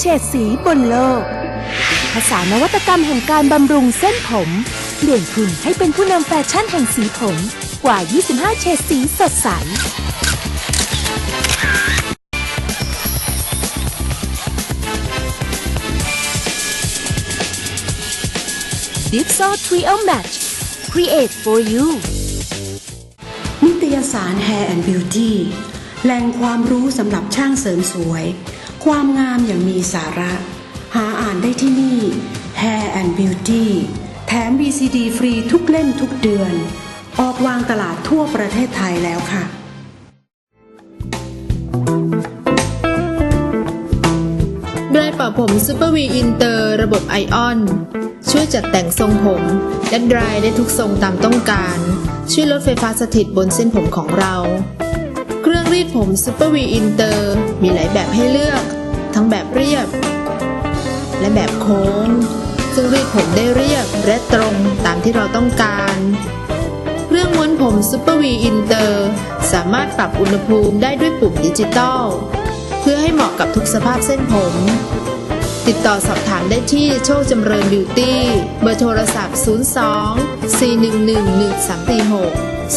เฉดสีบนโลก ภาษานวัตกรรมแห่งการบำรุงเส้นผม เปลี่ยนคุณให้เป็นผู้นำแฟชั่นแห่งสีผม กว่า 25 เฉดสีสดใส Dipso Trio Match Create for you นิตยสาร Hair and Beauty แหล่งความรู้สำหรับช่างเสริมสวย ความงามอย่างมีสาระ หาอ่านได้ที่นี่ Hair and Beauty แถม VCD ฟรีทุกเล่มทุกเดือน ออกวางตลาดทั่วประเทศไทยแล้วค่ะไดร์เป่าผมซูเปอร์วีอินเตอร์ระบบไอออน ช่วยจัดแต่งทรงผม และดรายได้ทุกทรงตามต้องการ ช่วยลดไฟฟ้าสถิตบนเส้นผมของเรา รีดผมซูเปอร์วีอินเตอร์มีหลายแบบให้เลือก ทั้งแบบเรียบ และแบบโค้ง ซึ่งรีดผมได้เรียบและตรงตามที่เราต้องการ เครื่องม้วนผมซูเปอร์วีอินเตอร์สามารถปรับอุณหภูมิได้ด้วยปุ่มดิจิตอลเพื่อให้เหมาะกับทุกสภาพเส้นผม ติดต่อสอบถามได้ที่โชคจำเริญบิวตี้ เบอร์โทรศัพท์ 02 411 1346 02 412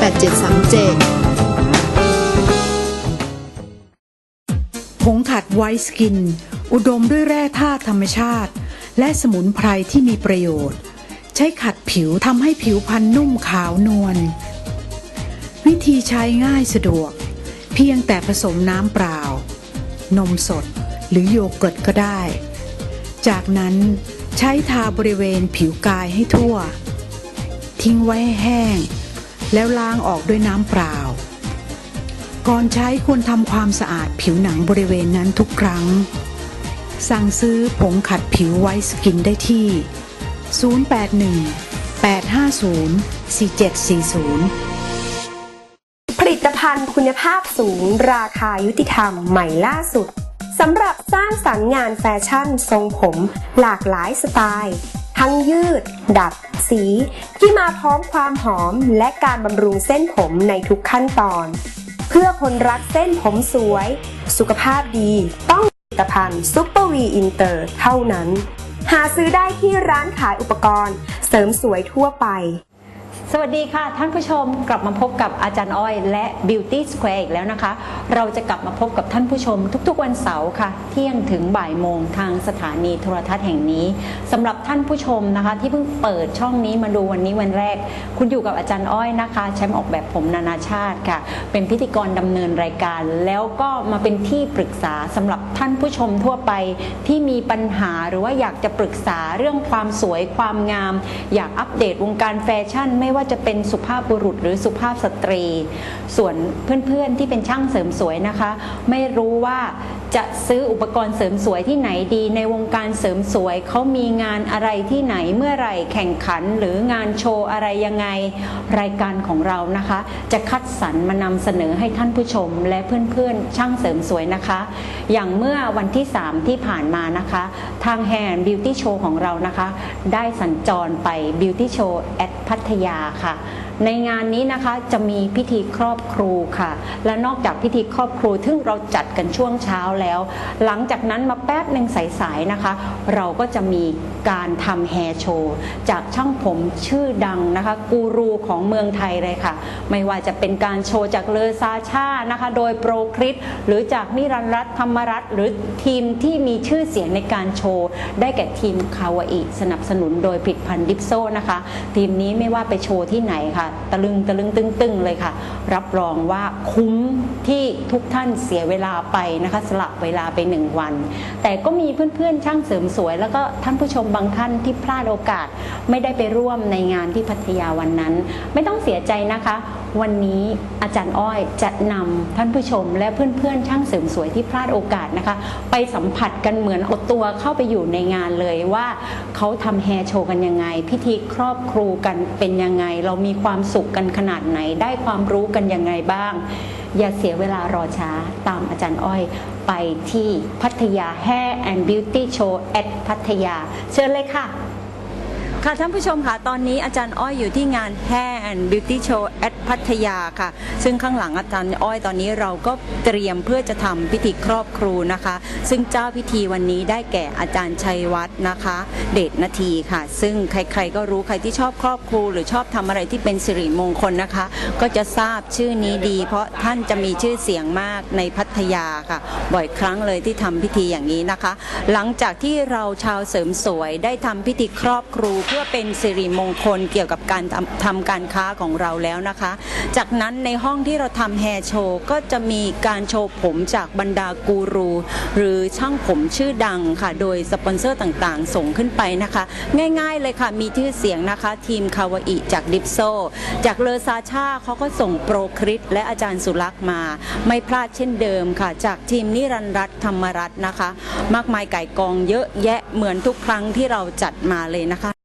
8737 ผงขัดไวสกิน อุดมด้วยแร่ธาตุธรรมชาติ และสมุนไพรที่มีประโยชน์ ใช้ขัดผิวทำให้ผิวพรรณนุ่มขาวนวล วิธีใช้ง่ายสะดวก เพียงแต่ผสมน้ำเปล่า นมสดหรือโยเกิร์ตก็ได้ จากนั้นใช้ทาบริเวณผิวกายให้ทั่ว ทิ้งไว้ให้แห้ง แล้วล้างออกด้วยน้ำเปล่า ก่อนใช้ควรทำความสะอาดผิวหนังบริเวณนั้นทุกครั้ง สั่งซื้อผงขัดผิวไวสกินได้ที่ 081 850 4740ผลิตภัณฑ์คุณภาพสูง ราคายุติธรรมใหม่ล่าสุดสำหรับสร้างสรรค์งานแฟชั่นทรงผม หลากหลายสไตล์ ทั้งยืด ดัด สี ที่มาพร้อมความหอมและการบำรุงเส้นผมในทุกขั้นตอน เพื่อคนรักเส้นผมสวย สุขภาพดีต้องผลิตภัณฑ์ซุปเปอร์วีอินเตอร์เท่านั้น หาซื้อได้ที่ร้านขายอุปกรณ์ เสริมสวยทั่วไป สวัสดีค่ะ ท่านผู้ชมกลับมาพบกับอาจารย์อ้อยและ Beauty Square อีกแล้วนะคะ เราจะกลับมาพบกับท่านผู้ชมทุกๆวันเสาร์ค่ะ เที่ยงถึงบ่ายโมงทางสถานีโทรทัศน์แห่งนี้สำหรับท่านผู้ชมนะคะ ที่เพิ่งเปิดช่องนี้มาดูวันนี้วันแรก คุณอยู่กับอาจารย์อ้อยนะคะแชมป์ออกแบบผมนานาชาติค่ะ เป็นพิธีกรดำเนินรายการ แล้วก็มาเป็นที่ปรึกษาสำหรับท่านผู้ชมทั่วไปที่มีปัญหาหรือว่าอยากจะปรึกษาเรื่องความสวยความงาม อยากอัปเดตวงการแฟชั่นไม่ว่าจะเป็นสุภาพบุรุษหรือสุภาพสตรี ส่วนเพื่อนๆที่เป็นช่างเสริมสวยนะคะ ไม่รู้ว่า จะซื้ออุปกรณ์เสริมสวยที่ไหนดี ในวงการเสริมสวยเขามีงานอะไรที่ไหนเมื่อไหร่แข่งขันหรืองานโชว์อะไรยังไงรายการของเรานะคะ จะคัดสรรมานำเสนอให้ท่านผู้ชม และเพื่อนๆช่างเสริมสวยนะคะ อย่างเมื่อวันที่ 3 ที่ผ่านมานะคะ ทางแฮนด์บิวตี้โชว์ของเรานะคะ ได้สัญจรไปบิวตี้โชว์แอดพัทยาค่ะ ในงานนี้นะคะจะมีพิธีครอบครูค่ะ และนอกจากพิธีครอบครูซึ่งเราจัดกันช่วงเช้าแล้ว หลังจากนั้นมาแป๊บหนึ่งสายๆนะคะ เราก็จะมีการทำแฮร์โชว์จากช่างผมชื่อดังนะคะ กูรูของเมืองไทยเลยค่ะ ไม่ว่าจะเป็นการโชว์จากเลอซาชานะคะ โดยโปรคริสหรือจากนิรันดร์รัตธรรมรัตน์หรือทีมที่มีชื่อเสียงในการโชว์ ได้แก่ทีมคาวาอิสนับสนุนโดยผลิตภัณฑ์ดิฟโซนะคะ ทีมนี้ไม่ว่าไปโชว์ที่ไหนค่ะตะลึงตะลึงตึงตึงเลยค่ะ รับรองว่าคุ้มที่ทุกท่านเสียเวลาไปนะคะสลับเวลาไปหนึ่งวัน แต่ก็มีเพื่อนๆช่างเสริมสวย แล้วก็ท่านผู้ชมบางท่านที่พลาดโอกาส ไม่ได้ไปร่วมในงานที่พัทยาวันนั้น ไม่ต้องเสียใจนะคะ วันนี้อาจารย์อ้อยจะนำท่านผู้ชม และเพื่อนๆ ช่างเสริมสวยที่พลาดโอกาสนะคะ ไปสัมผัสกันเหมือนเอาตัวเข้าไปอยู่ในงานเลยว่าเขาทำแฮร์โชว์กันยังไง พิธีครอบครูกันเป็นยังไง เรามีความสุขกันขนาดไหน ได้ความรู้กันยังไงบ้าง อย่าเสียเวลารอช้าตามอาจารย์อ้อยไปที่พัทยา Hair and Beauty Show at พัทยา เชิญเลยค่ะ ค่ะท่านผู้ชมค่ะตอนนี้อาจารย์อ้อยอยู่ที่งาน Hair and Beauty Show at พัทยาค่ะ ซึ่งข้างหลังอาจารย์อ้อยตอนนี้เราก็เตรียมเพื่อจะทำพิธีครอบครูนะคะ ซึ่งเจ้าพิธีวันนี้ได้แก่อาจารย์ชัยวัฒน์นะคะ เดชนาทีค่ะ ซึ่งใครๆก็รู้ใครที่ชอบครอบครู หรือชอบทำอะไรที่เป็นสิริมงคลนะคะ ก็จะทราบชื่อนี้ดี เพราะท่านจะมีชื่อเสียงมากในพัทยาค่ะ บ่อยครั้งเลยที่ทำพิธีอย่างนี้นะคะ หลังจากที่เราชาวเสริมสวยได้ทำพิธีครอบครูเพื่อเป็นสิริมงคลเกี่ยวกับการทำทำการค้าของเราแล้วนะคะ จากนั้นในห้องที่เราทำแฮร์โชว์ก็จะมีการโชว์ผมจากบรรดากูรู หรือช่างผมชื่อดังค่ะ โดยสปอนเซอร์ต่างๆ ส่งขึ้นไปนะคะ ง่ายๆเลยค่ะ มีชื่อเสียงนะคะ ทีมคาวาอิจากดิฟโซ จากเลอซาชาเขาก็ส่งโปรคริสและอาจารย์สุรักษ์มา ไม่พลาดเช่นเดิมค่ะ จากทีมนิรันดร์รัตธรรมรัตน์นะคะ มากมายไก่กองเยอะแยะเหมือนทุกครั้งที่เราจัดมาเลยนะคะ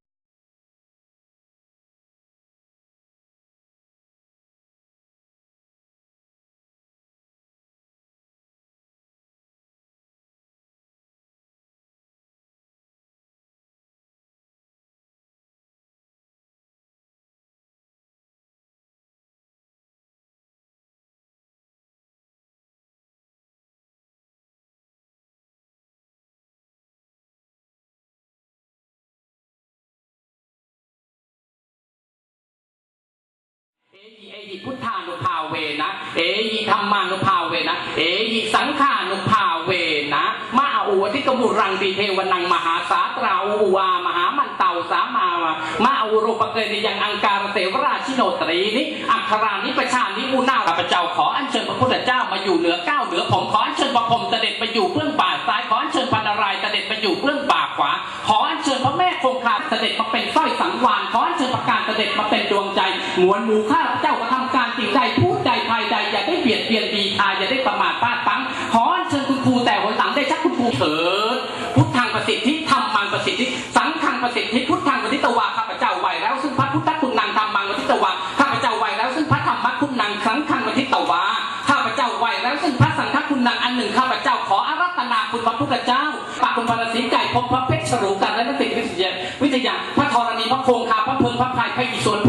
เอหิเอหิพุทธานุภาเวนะ เอหิธรรมานุภาเวนะ เอหิสังขานุภาเวนะมาอุวทิกมุรังตีเทวนังมหาสาตราอุวามหามันเตาสามาวามาอุโรปเกยยังอังการเสวราชิโนตรีนิอัครานิประชานิอุนาข้าพเจ้าขออัญเชิญพระพุทธเจ้ามาอยู่เหนือเก้าวเหนือผมขออัญเชิญพระพรมเสด็จไปอยู่เบื้องป่าซ้ายขออัญเชิญพันนารายเสด็จไปอยู่เบื้องป่าขวาขออัญเชิญพระแม่คงคาเสด็จมาเป็นสร้อยสังวานขออัญเชิญประการเสด็จมาเป็น ดวงใจมวลหมู่ข้าพเจ้ากระทำการสิ่งใดพูดใดภายใดอย่าได้เบียดเบียนดีทายอย่าได้ประมาทพลาดพังขออัญเชิญคุณครูแต่หนหลังได้ชักคุณครูเถิดพุทธังประสิทธิธรรมังประสิทธิ สังฆังประสิทธิพุทธังปฏิตวาข้าพเจ้าไหวแล้วซึ่งพระพุทธคุณนังธรรมังปฏิตวาข้าพเจ้าไหวแล้วซึ่งพระธรรมคุณนังสังฆังปฏิตวาข้าพเจ้าไหวแล้วซึ่งพระสังฆคุณนังอันหนึ่งข้าพเจ้าขออารัตนาคุณพระพุทธเจ้าปากคุณพระศรีไก่พบพระเพชรฉลูกันและนักติวิทยาวิทยาพระธรณีพระโคงคาพระเพิงพระพายพระอิศวร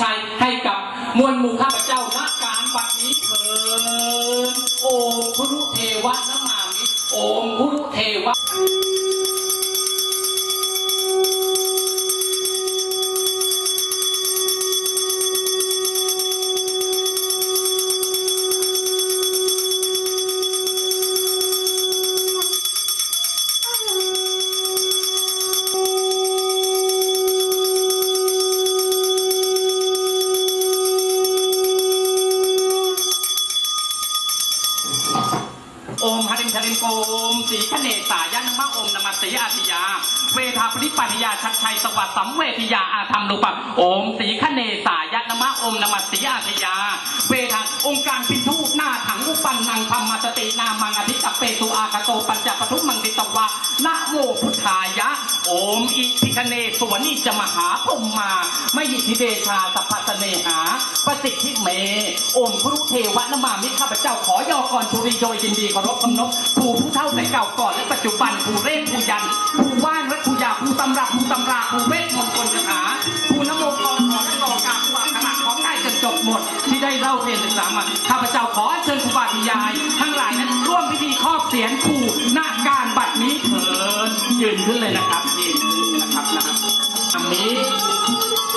ชัยให้กับมวลหมู่ข้าพเจ้าณการบัดนี้เถิดโอมคุรุเทวะนมามิโอมคุรุเทวะ สายานมะโอมนมัสีอาติยา เวทาปริปัญญาชัดชัยสวัสดิ์สัมเวทิยาอาธรรมนุปะโอมสีขเนสายะนมะโอมนมัสสีอาติยา เวทาองค์การพินทูปหน้าถังอุปันนังธรรมสตินามังอธิตเปตุอาคาโตปัญจปทุมมังติตวะนะโมพุทธายะ โอมอิทิคเนสวนิจมหาพรหมาไมยิทิเดชาสัพพะเสเนหาประสิทธิเม โอมครุเทวะนมามิข้าพเจ้าขอยอกรชุรีโยยินดีเคารพคำนบผู้ผู้เท่าแต่เก่าก่อนและปัจจุบันผู้เรศผู้ยันผู้ว่านและผู้ยาผู้ตำรับผู้ตำราผู้เวทมนต์คนคาถา ได้เล่าเรียนศึกษามาข้าพเจ้าขอเชิญครูบาอาจาย ทั้งหลายนั้นร่วมพิธีครอบเสียนผู้หน้าการบัดนี้เถิดยืนขึ้นเลยนะครับยืนขึ้นนะครับนะครับอันนี้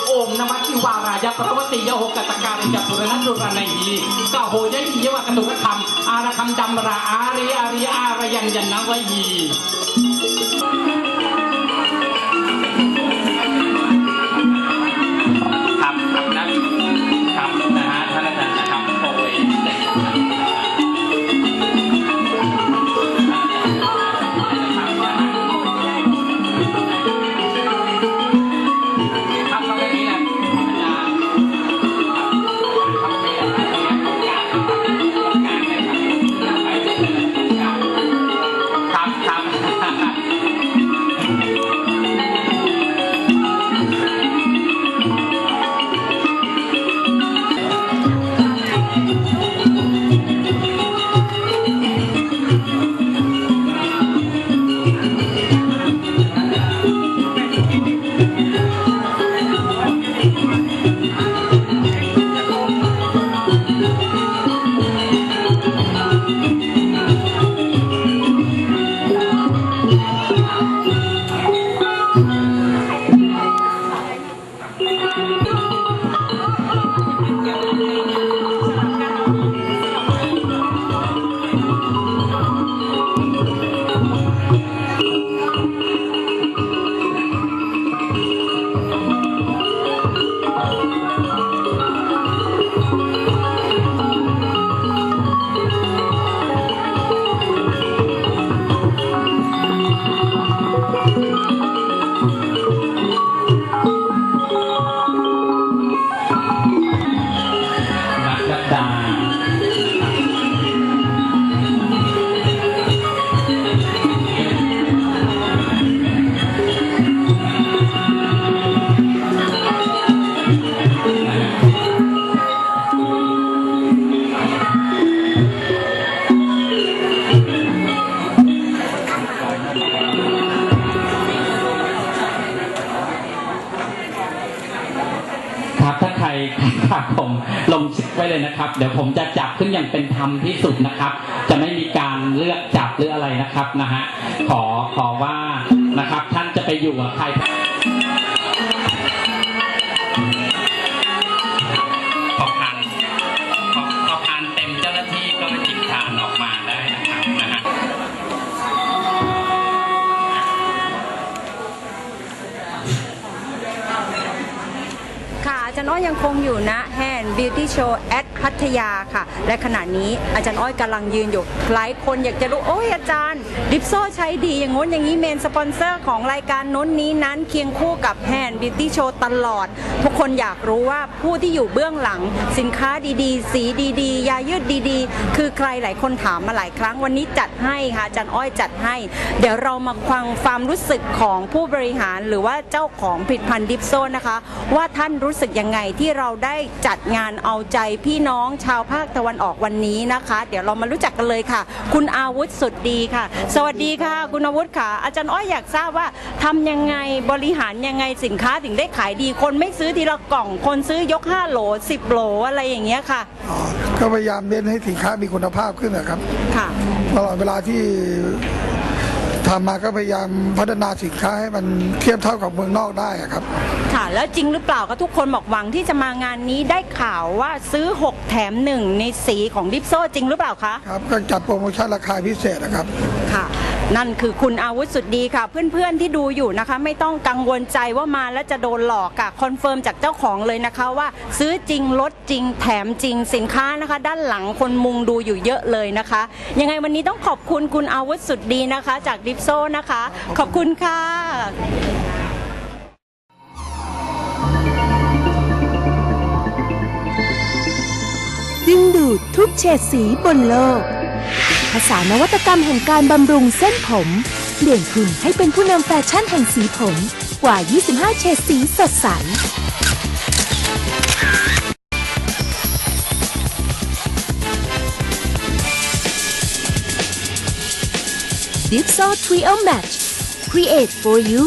โอมนมัสสิวารายะพระวติยโหกัตการิจัตุรนันตุรนัยหีกะโหยะหียวะกตุกธรรมอารคัมดัมราอาริอาริอารยันยันนวยี ไว้เลยนะครับ เดี๋ยวผมจะจับขึ้นอย่างเป็นธรรมที่สุดนะครับ จะไม่มีการเลือกจับหรืออะไรนะครับนะฮะขอขอว่านะครับ ท่านจะไปอยู่กับใครผ่านผ่านเต็มเจ้าหน้าที่ก็จิบทานออกมาได้นะครับนะฮะค่ะอาจารย์อ้อยยังคงอยู่นด์ บิวตี้โชว์แอด พัทยาค่ะ และขณะนี้อาจารย์อ้อยกำลังยืนอยู่ หลายคนอยากจะรู้โอ้ยอาจารย์ ดิฟโซใช้ดีอย่างง้นอย่างนี้เมนสปอนเซอร์ของรายการน้นนี้นั้นเคียงคู่กับแฮนด์บิวตี้โชว์ตลอด ทุกคนอยากรู้ว่าผู้ที่อยู่เบื้องหลัง สินค้าดีๆ สีดีๆ ยายืดดีๆ คือใครหลายคนถามมาหลายครั้งวันนี้จัดให้ค่ะอาจารย์อ้อยจัดให้ เดี๋ยวเรามาฟังความรู้สึกของผู้บริหารหรือว่าเจ้าของผลิตภัณฑ์ดิฟโซนะคะ ว่าท่านรู้สึกยังไงที่เราได้จัดงานเอาใจพี่น้องชาวภาคตะวันออกวันนี้นะคะ เดี๋ยวเรามารู้จักกันเลยค่ะ คุณอาวุธสุดดีค่ะ สวัสดีค่ะ คุณอาวุธค่ะ อาจารย์อ้อยอยากทราบว่าทำยังไงบริหารยังไงสินค้าถึงได้ขายดี คนไม่ซื้อทีละกล่อง คนซื้อยก 5 โหล 10 โหลอะไรอย่างเงี้ยค่ะ อ๋อก็พยายามเน้นให้สินค้ามีคุณภาพขึ้นนะครับค่ะ ตลอดเวลาที่ ทำมาก็พยายามพัฒนาสินค้าให้มันเทียบเท่ากับเมืองนอกได้อะครับ ค่ะ แล้วจริงหรือเปล่าก็ทุกคนบอกหวังที่จะมางานนี้ได้ข่าวว่าซื้อ 6 แถม1ในสีของดิฟโซจริงหรือเปล่าคะ ครับก็จัดโปรโมชั่นราคาพิเศษนะครับ ค่ะ นั่นคือคุณอาวุธสุดดีค่ะ เพื่อนๆที่ดูอยู่นะคะ ไม่ต้องกังวลใจว่ามาแล้วจะโดนหลอกค่ะคอนเฟิร์มจากเจ้าของเลยนะคะว่า ซื้อจริงลดจริงแถมจริงสินค้านะคะ ด้านหลังคนมุงดูอยู่เยอะเลยนะคะ ยังไงวันนี้ต้องขอบคุณคุณอาวุธสุดดีนะคะ จากดิฟโซนะคะ ขอบคุณค่ะดึงดูดทุกเฉดสีบนโลก ภาษานวัตกรรมแห่งการบำรุงเส้นผม เปลี่ยนคุณให้เป็นผู้นำแฟชั่นแห่งสีผม กว่า 25 เฉดสีสดใส Dipso Trio Match Create for you